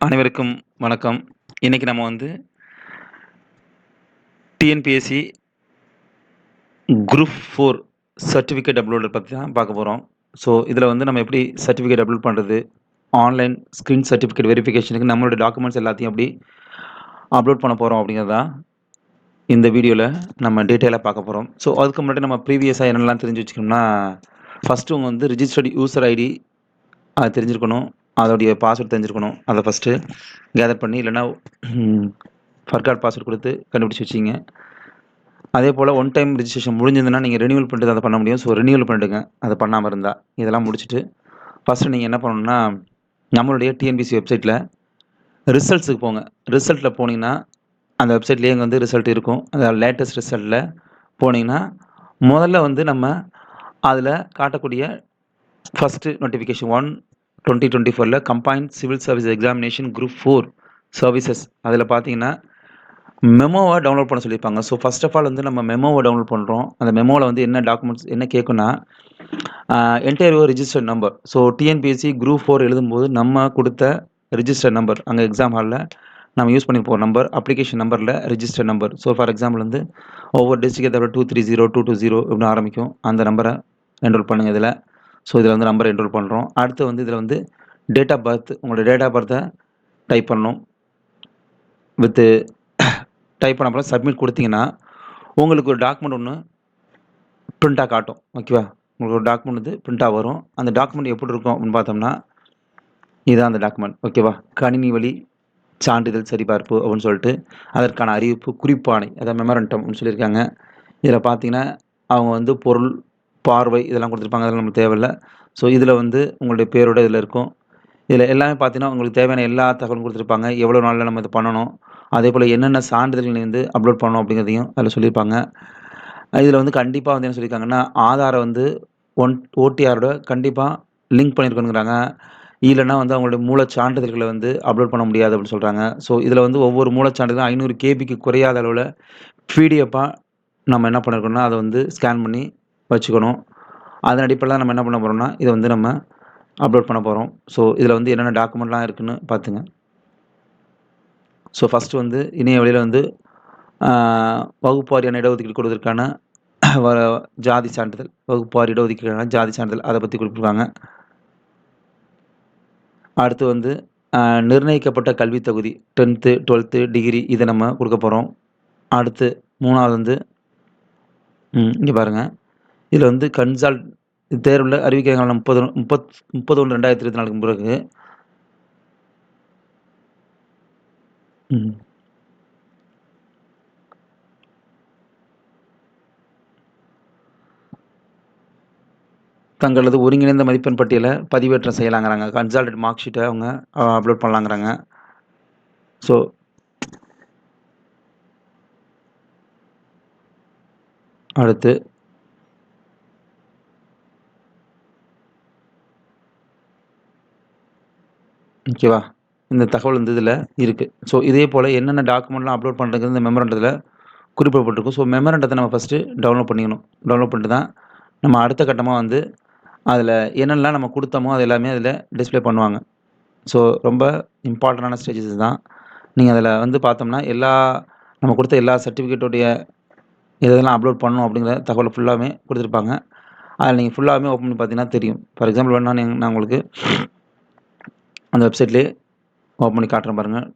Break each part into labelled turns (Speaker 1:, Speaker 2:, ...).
Speaker 1: அனைவருக்கும் வணக்கம். இன்றைக்கி நம்ம வந்து TNPSC group four certificate uploader பற்றி தான் பார்க்க போகிறோம் ஸோ இதில் வந்து நம்ம எப்படி சர்டிஃபிகேட் அப்லோட் பண்ணுறது ஆன்லைன் ஸ்க்ரீன் சர்டிஃபிகேட் வெரிஃபிகேஷனுக்கு நம்மளோட டாக்குமெண்ட்ஸ் எல்லாத்தையும் எப்படி அப்லோட் பண்ண போகிறோம் அப்படிங்கிறது தான் இந்த வீடியோவில் நம்ம டீட்டெயிலாக பார்க்க போகிறோம் ஸோ அதுக்கு முன்னாடி நம்ம ப்ரீவியஸாக என்னெல்லாம் தெரிஞ்சு வச்சுக்கணும்னா ஃபஸ்ட்டு உங்கள் வந்து ரிஜிஸ்டர்டு யூசர் ஐடி அது தெரிஞ்சிருக்கணும். அதோடைய பாஸ்வேர்ட் தெரிஞ்சிருக்கணும். அதை ஃபஸ்ட்டு கேதர் பண்ணி இல்லைன்னா ஃபர்காட் பாஸ்வேர்ட் கொடுத்து கண்டுபிடிச்சி வச்சிங்க. அதே போல் ஒன் டைம் ரிஜிஸ்ட்ரேஷன் முடிஞ்சதுன்னா நீங்கள் ரெனியூவல் பண்ணிட்டு அதை பண்ண முடியும். ஸோ ரெனியூவல் பண்ணிடுங்க. அதை பண்ணாமல் இருந்தால் இதெல்லாம் முடிச்சுட்டு ஃபஸ்ட்டு நீங்கள் என்ன பண்ணணும்னா நம்மளுடைய டிஎன்பிசி வெப்சைட்டில் ரிசல்ட்ஸுக்கு போங்க. ரிசல்ட்டில் போனீங்கன்னா அந்த வெப்சைட்லேயே இங்கே வந்து ரிசல்ட் இருக்கும். அந்த லேட்டஸ்ட் ரிசல்ட்டில் போனீங்கன்னா முதல்ல வந்து நம்ம அதில் காட்டக்கூடிய first notification one twenty twenty ஃபோரில் combine civil service examination group four services அதில் பார்த்தீங்கன்னா மெமோவை டவுன்லோட் பண்ண சொல்லியிருப்பாங்க. ஸோ ஃபர்ஸ்ட் ஆஃப் ஆல் வந்து நம்ம மெமோவை டவுன்லோட் பண்ணுறோம் அந்த மெமோவில் வந்து என்ன டாக்குமெண்ட்ஸ் என்ன கேட்குன்னா entire register number so TNPSC group four எழுதும்போது நம்ம கொடுத்த ரிஜிஸ்டர் நம்பர் அங்கே எக்ஸாம் ஹாலில் நம்ம யூஸ் பண்ணி போகிற நம்பர் அப்ளிகேஷன் நம்பரில் register number so for example வந்து ஒவ்வொரு டிஸ்ட்ரிக்ட் தவிர two three zero two two zero இப்படின்னு ஆரம்பிக்கும். அந்த நம்பரை என்ரோல் பண்ணுங்கள் இதில். ஸோ இதில் வந்து நம்பர் என்ரோல் பண்ணுறோம் அடுத்து வந்து இதில் வந்து டேட் ஆஃப் பர்த் உங்களோட டேட் ஆஃப் பர்த்தை டைப் பண்ணணும். வித்து டைப் பண்ண அப்புறம் சப்மிட் கொடுத்தீங்கன்னா உங்களுக்கு ஒரு டாக்குமெண்ட் ஒன்று பிரிண்ட்டாக காட்டும். ஓகேவா உங்களுக்கு ஒரு டாக்குமெண்ட் வந்து பிரிண்ட்டாக வரும். அந்த டாக்குமெண்ட் எப்படி இருக்கும் அப்படின்னு பார்த்தோம்னா இதுதான் அந்த டாக்குமெண்ட் ஓகேவா கணினி வழி சான்றிதழ் சரிபார்ப்பு அப்படின்னு சொல்லிட்டு அதற்கான அறிவிப்பு குறிப்பானை அதாவது மெமரண்டம் அப்படின்னு சொல்லியிருக்காங்க. இதில் பார்த்தீங்கன்னா அவங்க வந்து பொருள் பார்வை இதெல்லாம் கொடுத்துருப்பாங்க அதெல்லாம் நமக்கு தேவையில்லை. ஸோ இதில் வந்து உங்களுடைய பேரோட இதில் இருக்கும். இதில் எல்லாமே பார்த்தீங்கன்னா உங்களுக்கு தேவையான எல்லா தகவலும் கொடுத்துருப்பாங்க. எவ்வளோ நாளில் நம்ம இது பண்ணணும் அதே போல் என்னென்ன சான்றிதழ்கள் வந்து அப்லோட் பண்ணணும் அப்படிங்கிறதையும் அதில் சொல்லியிருப்பாங்க. இதில் வந்து கண்டிப்பாக வந்து என்ன சொல்லியிருக்காங்கன்னா ஆதாரை வந்து ஒன் ஓடிஆரோட கண்டிப்பாக லிங்க் பண்ணியிருக்கணுங்கிறாங்க இல்லைன்னா வந்து அவங்களுடைய மூல சான்றிதழ்களை வந்து அப்லோட் பண்ண முடியாது அப்படின்னு சொல்கிறாங்க ஸோ இதில் வந்து ஒவ்வொரு மூல சான்றிதழும் ஐநூறு கேபிக்கு குறையாத அளவில் பிடிஎஃபாக நம்ம என்ன பண்ணிருக்கோம்னா அதை வந்து ஸ்கேன் பண்ணி வச்சுக்கணும். அதன் அடிப்படையில் நம்ம என்ன பண்ண போகிறோம்னா இதை வந்து நம்ம அப்லோட் பண்ண போகிறோம் ஸோ இதில் வந்து என்னென்ன டாக்குமெண்ட்லாம் இருக்குன்னு பார்த்துங்க. ஸோ ஃபஸ்ட்டு வந்து இணைய வழியில் வந்து வகுப்பாரியான இடஒதுக்கீடு கொடுவதற்கான வர ஜாதி சான்றிதழ் வகுப்பாரி இடஒதுக்கீடுக்கான ஜாதி சான்றிதழ் அதை பற்றி கொடுத்துருக்காங்க. அடுத்து வந்து நிர்ணயிக்கப்பட்ட கல்வி தகுதி டென்த்து டுவெல்த்து டிகிரி இதை நம்ம கொடுக்க போகிறோம் அடுத்து மூணாவது வந்து இங்கே பாருங்கள் இதில் வந்து கன்சால்ட் தேர்வில் அறிவிக்கிறாங்க முப்பது முப்பத் முப்பது ஒன்று ரெண்டாயிரத்தி இருபத்தி நாலுக்கு பிறகு. தங்களது ஒருங்கிணைந்த மதிப்பெண் பட்டியலை பதிவேற்றம் செய்யலாங்கிறாங்க. கன்சால்டட் மார்க் ஷீட்டை அவங்க அப்லோட் பண்ணலாங்கிறாங்க. ஸோ அடுத்து ஓகேவா? இந்த தகவல் இந்த இதில் இருக்குது ஸோ இதே போல் என்னென்ன டாக்குமெண்ட்லாம் அப்லோட் பண்ணுறது இந்த மெமரண்டத்தில் குறிப்பிடப்பட்டிருக்கும் ஸோ மெமரண்டத்தை நம்ம ஃபஸ்ட்டு டவுன்லோட் பண்ணிக்கணும். டவுன்லோட் பண்ணிட்டு தான் நம்ம அடுத்த கட்டமாக வந்து அதில் என்னென்னலாம் நம்ம கொடுத்தோமோ அது எல்லாமே அதில் டிஸ்பிளே பண்ணுவாங்க. ஸோ ரொம்ப இம்பார்ட்டண்டான ஸ்டேஜஸ் தான். நீங்கள் அதில் வந்து பார்த்தோம்னா எல்லா நம்ம கொடுத்த எல்லா சர்டிஃபிகேட்டோடைய இதெல்லாம் அப்லோட் பண்ணணும் அப்படிங்கிற தகவலை ஃபுல்லாகவே கொடுத்துருப்பாங்க. அதில் நீங்கள் ஃபுல்லாகவே ஓப்பன் பண்ணி பார்த்தீங்கன்னா தெரியும். ஃபார் எக்ஸாம்பிள் வேணா நான் உங்களுக்கு அந்த வெப்சைட்லேயே ஓப்பன் பண்ணி காட்டுறேன் பாருங்கள்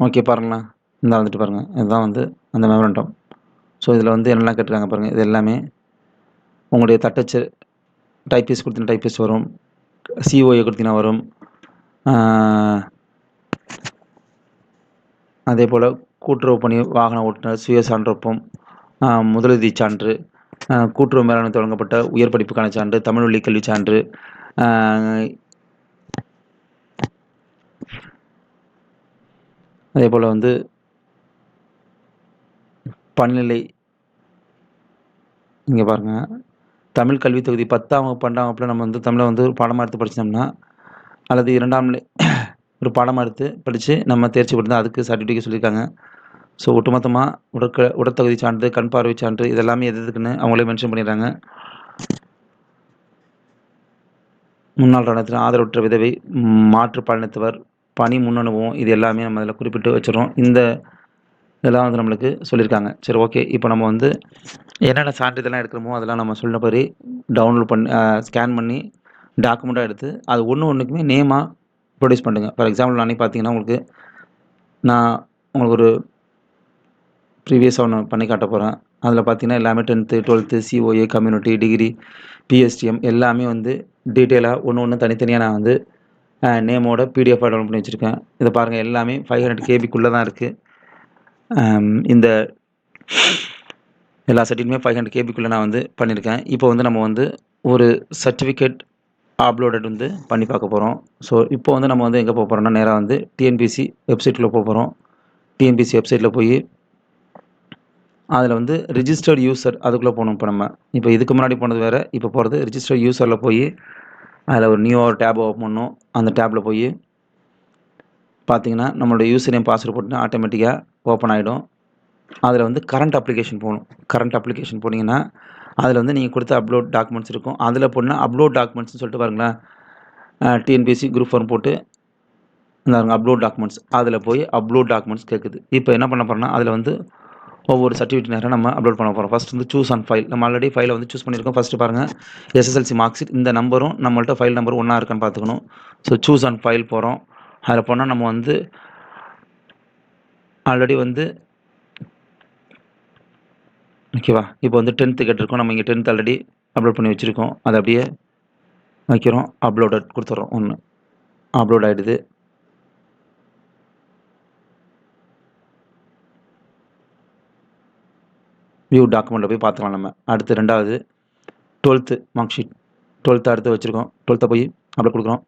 Speaker 1: ஓகே பாருங்களேன். இந்த வந்துட்டு பாருங்கள் இதுதான் வந்து அந்த மெமரண்டம் ஸோ இதில் வந்து என்னெல்லாம் கேட்டிருக்காங்க பாருங்கள் இது எல்லாமே உங்களுடைய தட்டச்சு டைப்பீஸ் கொடுத்தீங்கன்னா டைப்பீஸ் வரும். சிஓஏ கொடுத்தீங்கன்னா வரும். அதே போல் கூட்டுறவு பணி வாகன ஓட்டுநர் சுய சான்றப்பம் முதலுதவி சான்று கூட்டுறவு மேலாண்மை தொடங்கப்பட்ட உயர் படிப்புக்கான சான்று தமிழ் வழி கல்வி சான்று அதே போல் வந்து பணிநிலை இங்கே பாருங்கள் தமிழ் கல்வி தொகுதி பத்தாம் வகுப்பு பன்னெண்டாம் வகுப்பில் நம்ம வந்து தமிழை வந்து ஒரு பாடமாக எடுத்து படித்தோம்னா அல்லது இரண்டாம் நிலை ஒரு பாடமாக எடுத்து படித்து நம்ம தேர்ச்சி பெற்று அதுக்கு சர்டிஃபிகேட் சொல்லியிருக்காங்க. ஸோ ஒட்டுமொத்தமாக உடற்க உடற்தகுதி சான்று கண் பார்வை சான்று இதெல்லாமே எது எதுக்குன்னு அவங்களே மென்ஷன் பண்ணிடுறாங்க. முன்னாள் ராணுவத்தில் ஆதரவற்ற விதவை மாற்று மாற்றுப்பாலினத்தவர் பணி முன்னணுவும் இது எல்லாமே நம்ம அதில் குறிப்பிட்டு வச்சிடறோம். இந்த இதெல்லாம் வந்து நம்மளுக்கு சொல்லியிருக்காங்க. சரி ஓகே இப்போ நம்ம வந்து என்னென்ன சான்றிதழ்லாம் எடுக்கிறோமோ அதெல்லாம் நம்ம சொன்ன மாதிரி டவுன்லோட் பண்ணி ஸ்கேன் பண்ணி டாக்குமெண்ட்டாக எடுத்து அது ஒன்று ஒன்றுக்குமே நேமாக ப்ரொடியூஸ் பண்ணுங்க. ஃபார் எக்ஸாம்பிள் நானே பார்த்தீங்கன்னா உங்களுக்கு நான் உங்களுக்கு ஒரு ப்ரீவியஸாக ஒன்று பண்ணி காட்ட போகிறேன் அதில் பார்த்தீங்கன்னா எல்லாமே tenth twelfth COA community degree PSTM எல்லாமே வந்து டீட்டெயிலாக ஒன்று ஒன்று தனித்தனியாக நான் வந்து நேமோட பிடிஎஃப் டவுன்லோட் பண்ணி வச்சுருக்கேன். இதை பாருங்கள் எல்லாமே ஃபைவ் ஹண்ட்ரட் கேபிக்குள்ளே தான் இருக்குது இந்த எல்லா சர்டிஃபிகேட்டுமே ஃபைவ் ஹண்ட்ரட் கேபிக்குள்ளே நான் வந்து பண்ணியிருக்கேன். இப்போ வந்து நம்ம வந்து ஒரு சர்டிஃபிகேட் அப்லோடட் வந்து பண்ணி பார்க்க போகிறோம் ஸோ இப்போ வந்து நம்ம வந்து எங்கே போக போகிறோம்னா நேராக வந்து டிஎன்பிசி வெப்சைட்டில் போக போகிறோம் டிஎன்பிசி வெப்சைட்டில் போய் அதில் வந்து ரிஜிஸ்டர்ட் யூசர் அதுக்குள்ளே போகணும் இப்போ நம்ம. இப்போ இதுக்கு முன்னாடி போனது வேறு இப்போ போகிறது ரிஜிஸ்டர்ட் யூசரில் போய் அதில் ஒரு நியூ ஒரு டேப் ஓப்பன் பண்ணணும். அந்த டேப்பில் போய் பார்த்தீங்கன்னா நம்மளோட யூசர் நேம் பாஸ்வேர்ட் போட்டு ஆட்டோமேட்டிக்காக ஓப்பன் ஆகிடும் அதில் வந்து கரண்ட் அப்ளிகேஷன் போகணும். கரண்ட் அப்ளிகேஷன் போனீங்கன்னா அதில் வந்து நீங்கள் கொடுத்த அப்லோட் டாக்குமெண்ட்ஸ் இருக்கும். அதில் போனால் அப்லோட் டாக்குமெண்ட்ஸ்னு சொல்லிட்டு பாருங்களேன். டிஎன்பிஎஸ்சி குரூப் ஃபார்ம் போட்டு இந்த அப்லோட் டாக்குமெண்ட்ஸ் அதில் போய் அப்லோட் டாக்குமெண்ட்ஸ் கேட்குது இப்போ என்ன பண்ண போகிறோம்னா அதில் வந்து ஒவ்வொரு சர்டிஃபிகேட் நேரம் நம்ம அப்லோட் பண்ண போகிறோம் ஃபஸ்ட் வந்து சூஸ் ஆன் ஃபைல் நம்ம ஆல்ரெடி ஃபைலை வந்து சூஸ் பண்ணியிருக்கோம் ஃபஸ்ட்டு பாருங்கள் எஸ்எஸ்எல்சி மார்க் ஷீட் இந்த நம்பரும் நம்மள்ட்ட ஃபைல் நம்பர் ஒன்றா இருக்கான்னு பார்த்துக்கணும் ஸோ சூஸ் ஆன் ஃபைல் போகிறோம் அதில் போனால் நம்ம வந்து ஆல்ரெடி வந்து ஓகேவா இப்போ வந்து டென்த்து கேட்டிருக்கோம். நம்ம இங்கே டென்த் ஆல்ரெடி அப்லோட் பண்ணி வச்சுருக்கோம். அதை அப்படியே வைக்கிறோம். அப்லோட் கொடுத்துட்றோம் ஒன்று அப்லோட் ஆகிடுது வியூ டாக்குமெண்ட்டில் போய் பார்த்துக்கலாம் நம்ம. அடுத்து ரெண்டாவது டுவெல்த்து மார்க் ஷீட் டுவெல்த்து அடுத்து வச்சுருக்கோம். டுவெல்த்தை போய் அப்லோட் கொடுக்குறோம்.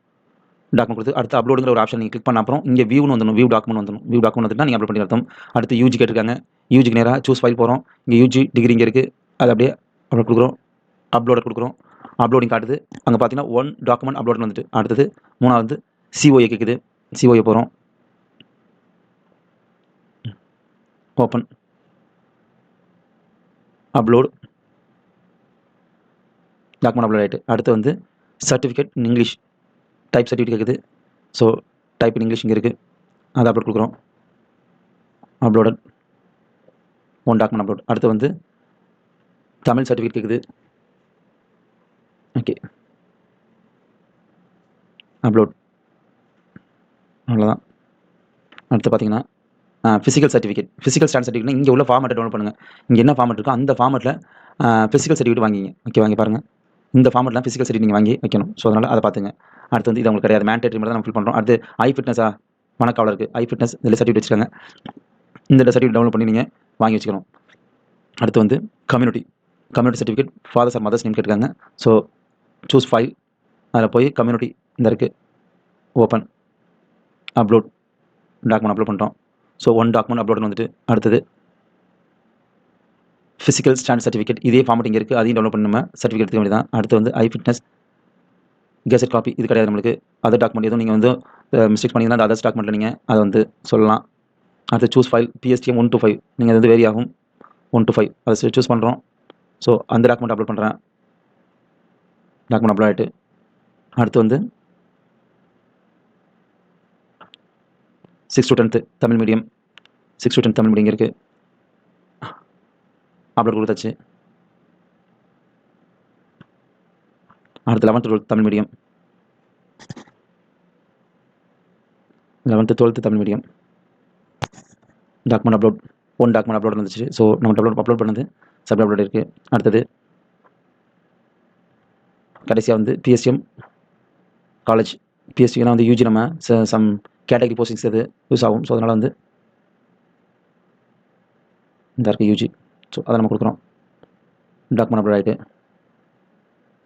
Speaker 1: டாக்குமெண்ட் கொடுத்து அடுத்து அப்லோடுங்கிற ஒரு ஆப்ஷன் நீங்கள் கிளிக் பண்ண அப்புறம் இங்கே வியூன்னு வந்துடும் வியூ டாக்குமெண்ட் வந்துடும் வியூ டாக்குமெண்ட் வந்துட்டு நீங்கள் அப்லோட் பண்ணி அர்த்தம்? அடுத்து யூஜி கேட்டிருக்காங்க. யூஜிக்கு நேராக சூஸ் ஃபைல் போகிறோம் இங்கே யூஜி டிகிரி இங்கே இருக்குது அது அப்படியே அப்லோட் கொடுக்குறோம். அப்லோட கொடுக்குறோம். அப்லோடிங் காட்டுது. அங்கே பார்த்தீங்கன்னா ஒன் டாக்குமெண்ட் அப்லோட் வந்துட்டு. அடுத்தது மூணாவது சிஓஏ கேட்குது சிஓஏ போகிறோம் ஓப்பன் அப்லோடு டாக்குமெண்ட் அப்லோட் ஆகிட்டு அடுத்து வந்து சர்டிஃபிகேட் இங்கிலீஷ் டைப் சர்டிஃபிகேட் கேட்குது ஸோ டைப் இன் இங்கிலீஷ் இங்கே இருக்குது அதை அப்லோட் கொடுக்குறோம். அப்லோடட் ஒன் டாக்குமெண்ட் அப்லோட் அடுத்து வந்து தமிழ் சர்டிஃபிகேட் கேட்குது ஓகே அப்லோட் அவ்வளோதான் அடுத்து பார்த்தீங்கன்னா physical certificate physical stand certificate இங்கே உள்ள ஃபார்மெட்டை டவுன்லோட் பண்ணுங்கள் இங்கே என்ன ஃபார்மெட் இருக்கோ அந்த ஃபார்மெட்டில் ஃபிசிக்கல் சர்டிஃபிகேட் வாங்கிங்க ஓகே வாங்கி பாருங்கள் இந்த ஃபார்மெட்லாம் ஃபிசிக்கல் சர்டிஃபிகேட் நீங்கள் வாங்கி வைக்கணும். ஸோ அதனால் அதை பார்த்துங்க. அடுத்து வந்து இது உங்களுக்கு கிடையாது. மேண்டேட்ரி மட்டும் தான் நம்ம ஃபில் பண்ணுறோம் அடுத்து ஐ ஃபிட்னஸா மணக்காவலருக்கு ஐ ஃபிட்னஸ் இதில் சர்டிஃபிகேட் வச்சுருக்காங்க. இந்த சர்டிஃபிகேட் டவுன்லோட் பண்ணி நீங்கள் வாங்கி வச்சுக்கணும். அடுத்து வந்து community community certificate father's or mother's name கேட்டிருக்காங்க. ஸோ சூஸ் ஃபைல் அதில் போய் கம்யூனிட்டி இந்த இருக்குது ஓப்பன் அப்லோட் டாக்குமெண்ட் அப்லோட் பண்ணிட்டோம். ஸோ ஒன் டாக்குமெண்ட் அப்லோட் வந்துட்டு அடுத்தது ஃபிசிக்கல் ஸ்டாண்ட் சர்டிஃபிகேட் இதே ஃபார்மெட் இங்கே இருக்குது அதையும் டவுன்லோட் பண்ணி நம்ம சர்டிஃபிகேட் எடுத்துக்க வேண்டியதான் அடுத்து வந்து ஐ ஃபிட்னஸ் கெசட் காப்பி இது கிடையாது நம்மளுக்கு. அதர் டாக்குமெண்ட் எதுவும் நீங்கள் வந்து மிஸ்டேக் பண்ணிங்கன்னா அந்த அதர்ஸ் டாக்குமெண்ட்டில் நீங்கள் அதை வந்து சொல்லலாம். அடுத்து choose file PSTM one two five நீங்கள் வந்து வேரி ஆகும். ஒன் டு ஃபைவ் அதை சூஸ் பண்ணுறோம் ஸோ அந்த டாக்குமெண்ட் அப்லோட் பண்ணுறேன் டாக்குமெண்ட் அப்லோட் ஆகிட்டு அடுத்து வந்து six to tenth Tamil medium six to tenth Tamil medium இருக்குது அப்லோட் கொடுத்தாச்சு. அடுத்து eleventh twelfth Tamil medium eleventh twelfth Tamil medium document upload one document upload இருந்துச்சு ஸோ நம்ம அப்லோட் அப்லோட் பண்ணது. சப் அப்லோட் இருக்குது அடுத்தது கடைசியாக வந்து பிஎஸ்டிஎம் காலேஜ் பிஎஸ்டினா வந்து யூஜி நம்ம சம் கேட்டகரி போஸ்டிங்ஸ் அது யூஸ் ஆகும். ஸோ அதனால் வந்து இந்த இருக்குது யூஜி ஸோ அதை நம்ம கொடுக்குறோம். டாக்குமெண்ட் அப்லோட் ஆகிட்டு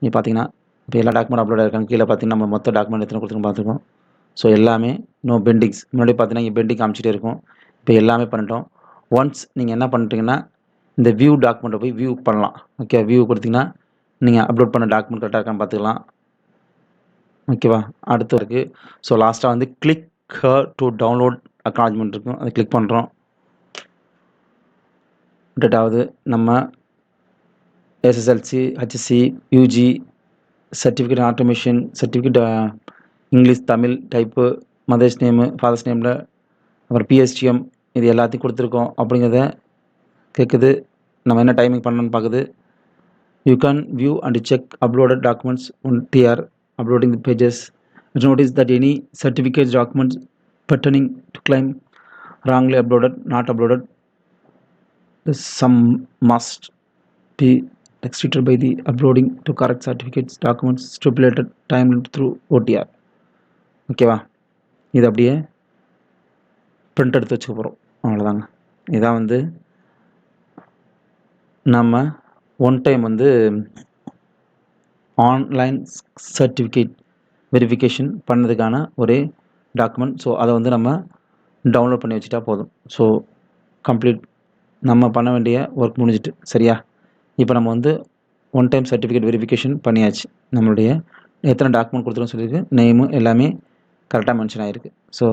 Speaker 1: நீ பார்த்தீங்கன்னா இப்போ எல்லா டாக்குமெண்ட் அப்லோட் ஆயிருக்காங்க. கீழே பார்த்தீங்கன்னா நம்ம மொத்த டாக்குமெண்ட் எத்தனை கொடுத்துருக்கோம் பார்த்துருக்கோம். ஸோ எல்லாமே நோ பெண்டிங்ஸ் முன்னாடி பார்த்தீங்கன்னா இங்கே பெண்டிங் காமிச்சிட்டே இருக்கும். இப்போ எல்லாமே பண்ணிட்டோம். ஒன்ஸ் நீங்கள் என்ன பண்ணிட்டீங்கன்னா இந்த வியூ டாக்குமெண்ட்டை போய் வியூ பண்ணலாம். ஓகே வியூ கொடுத்தீங்கன்னா நீங்கள் அப்லோட் பண்ண டாக்குமெண்ட் கரெக்டாக இருக்கான்னு பார்த்துக்கலாம். ஓகேவா அடுத்து இருக்குது ஸோ லாஸ்ட்டாக வந்து கிளிக் டு டவுன்லோட் அக்னாலஜ்மெண்ட் இருக்கும். அதை கிளிக் பண்ணுறோம் அப்டேட் ஆகுது நம்ம SSLC HSC UG certificate automation certificate English Tamil type mother's name father's நேமில் அப்புறம் பிஎஸ்டிஎம் இது எல்லாத்தையும் கொடுத்துருக்கோம் அப்படிங்கிறத கேட்குது நம்ம என்ன டைமிங் பண்ணணும்னு பார்க்குது you can view and check uploaded documents one TR uploading the pages notice that any certificate documents pertaining to claim wrongly uploaded not uploaded some must be restricted by the uploading to correct certificates documents stipulated time limit through OTR ஓகேவா இது அப்படியே print எடுத்து வச்சுக்க போகிறோம் அவ்வளோதாங்க இதான் வந்து நம்ம ஒன் டைம் வந்து ஆன்லைன் சர்டிஃபிகேட் வெரிஃபிகேஷன் பண்ணதுக்கான ஒரே டாக்குமெண்ட் ஸோ அதை வந்து நம்ம டவுன்லோட் பண்ணி வச்சுட்டா போதும். ஸோ கம்ப்ளீட் நம்ம பண்ண வேண்டிய ஒர்க் முடிஞ்சிட்டு சரியா? இப்போ நம்ம வந்து ஒன் டைம் சர்டிஃபிகேட் வெரிஃபிகேஷன் பண்ணியாச்சு. நம்மளுடைய எத்தனை டாக்குமெண்ட் கொடுத்துருன்னு சொல்லியிருக்கு. நேமு எல்லாமே கரெக்டாக மென்ஷன் ஆகிருக்கு ஸோ